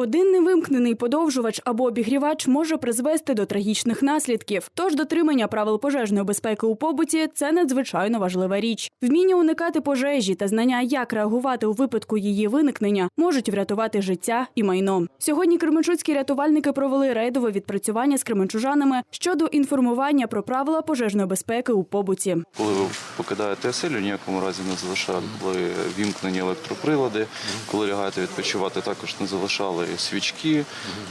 Один невимкнений подовжувач або обігрівач може призвести до трагічних наслідків. Тож дотримання правил пожежної безпеки у побуті це надзвичайно важлива річ. Вміння уникати пожежі та знання, як реагувати у випадку її виникнення, можуть врятувати життя і майно. Сьогодні кременчуцькі рятувальники провели рейдове відпрацювання з кременчужанами щодо інформування про правила пожежної безпеки у побуті. Коли ви покидаєте оселю, ніякому разі не залишали вімкнені електроприлади. Коли лягаєте відпочивати, також не залишали свічки,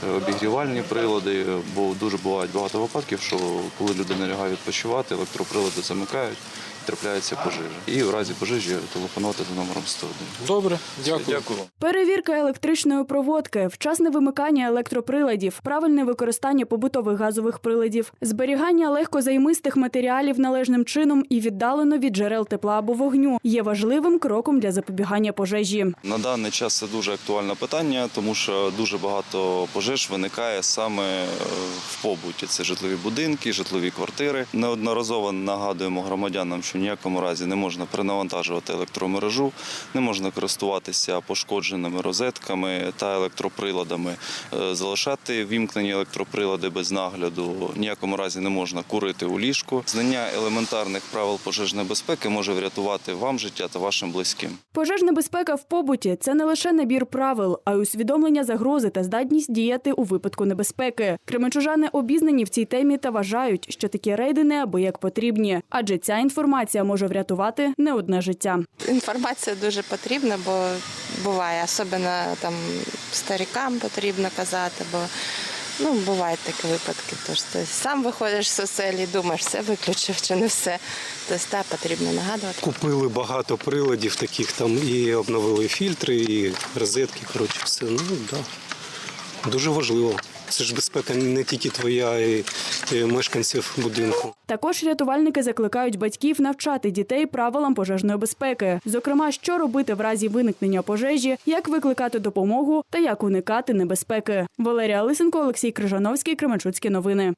е, обігрівальні прилади, бо дуже бувають багато випадків, що коли людина лягає відпочивати, електроприлади замикають, трапляється пожежа. І в разі пожежі телефонувати за номером 101. Добре, дякую. Дякую. Перевірка електричної проводки, вчасне вимикання електроприладів, правильне використання побутових газових приладів, зберігання легкозаймистих матеріалів належним чином і віддалено від джерел тепла або вогню є важливим кроком для запобігання пожежі. На даний час це дуже актуальне питання, тому що дуже багато пожеж виникає саме е, в побуті. Це житлові будинки, житлові квартири. Неодноразово нагадуємо громадянам, що в ніякому разі не можна перенавантажувати електромережу, не можна користуватися пошкодженими розетками та електроприладами, е, залишати вімкнені електроприлади без нагляду. В ніякому разі не можна курити у ліжку. Знання елементарних правил пожежної безпеки може врятувати вам життя та вашим близьким. Пожежна безпека в побуті це не лише набір правил, а й усвідомлення загрози та здатність діяти у випадку небезпеки. Кременчужани обізнані в цій темі та вважають, що такі рейди неабияк потрібні, адже ця інформація може врятувати не одне життя. Інформація дуже потрібна, бо буває, особливо там старикам потрібно казати, бо ну, бувають такі випадки. Тож ти сам виходиш з оселі, думаєш, все виключив чи не все. Тобто та потрібно нагадувати. Купили багато приладів таких там і обновили фільтри, і розетки. Коротше, все. Ну да. Дуже важливо. Це ж безпека не тільки твоя і, мешканців будинку. Також рятувальники закликають батьків навчати дітей правилам пожежної безпеки, зокрема, що робити в разі виникнення пожежі, як викликати допомогу та як уникати небезпеки. Валерія Лисенко, Олексій Крижановський, Кременчуцькі новини.